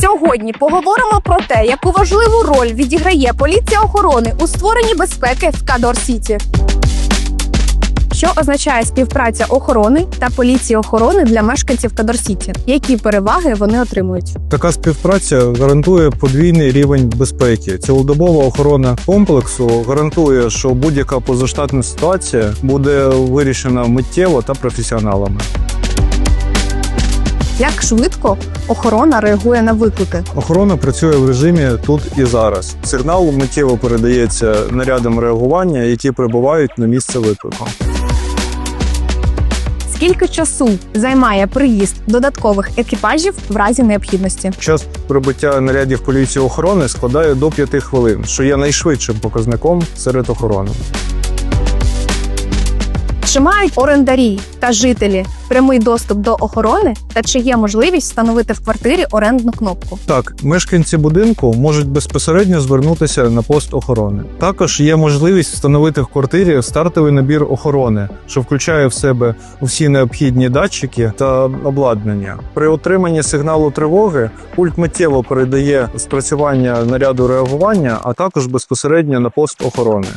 Сьогодні поговоримо про те, яку важливу роль відіграє поліція охорони у створенні безпеки в Кадор Сіті. Що означає співпраця охорони та поліції охорони для мешканців Кадор Сіті? Які переваги вони отримують? Така співпраця гарантує подвійний рівень безпеки. Цілодобова охорона комплексу гарантує, що будь-яка позаштатна ситуація буде вирішена миттєво та професіоналами. Як швидко охорона реагує на виклики? Охорона працює в режимі тут і зараз. Сигнал миттєво передається нарядам реагування, які прибувають на місце виклику. Скільки часу займає приїзд додаткових екіпажів в разі необхідності? Час прибуття нарядів поліції охорони складає до 5 хвилин, що є найшвидшим показником серед охорони. Чи мають орендарі та жителі прямий доступ до охорони, та чи є можливість встановити в квартирі орендну кнопку? Так, мешканці будинку можуть безпосередньо звернутися на пост охорони. Також є можливість встановити в квартирі стартовий набір охорони, що включає в себе всі необхідні датчики та обладнання. При отриманні сигналу тривоги пульт миттєво передає спрацювання наряду реагування, а також безпосередньо на пост охорони.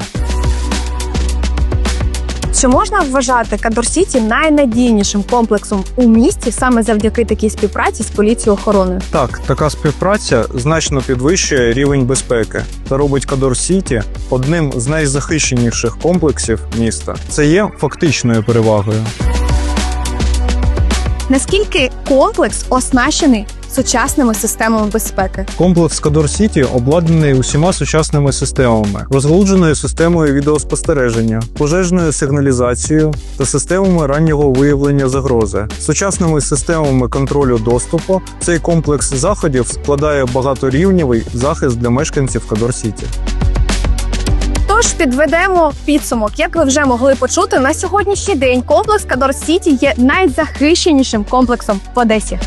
Чи можна вважати Кадор Сіті найнадійнішим комплексом у місті саме завдяки такій співпраці з поліцією охороною? Так, така співпраця значно підвищує рівень безпеки та робить Кадор Сіті одним з найзахищеніших комплексів міста. Це є фактичною перевагою. Наскільки комплекс оснащений сучасними системами безпеки? Комплекс Кадор Сіті обладнаний усіма сучасними системами, розгалудженою системою відеоспостереження, пожежною сигналізацією та системами раннього виявлення загрози, сучасними системами контролю доступу. Цей комплекс заходів складає багаторівневий захист для мешканців Кадор Сіті. Тож підведемо підсумок. Як ви вже могли почути, на сьогоднішній день комплекс Кадор Сіті є найзахищенішим комплексом в Одесі.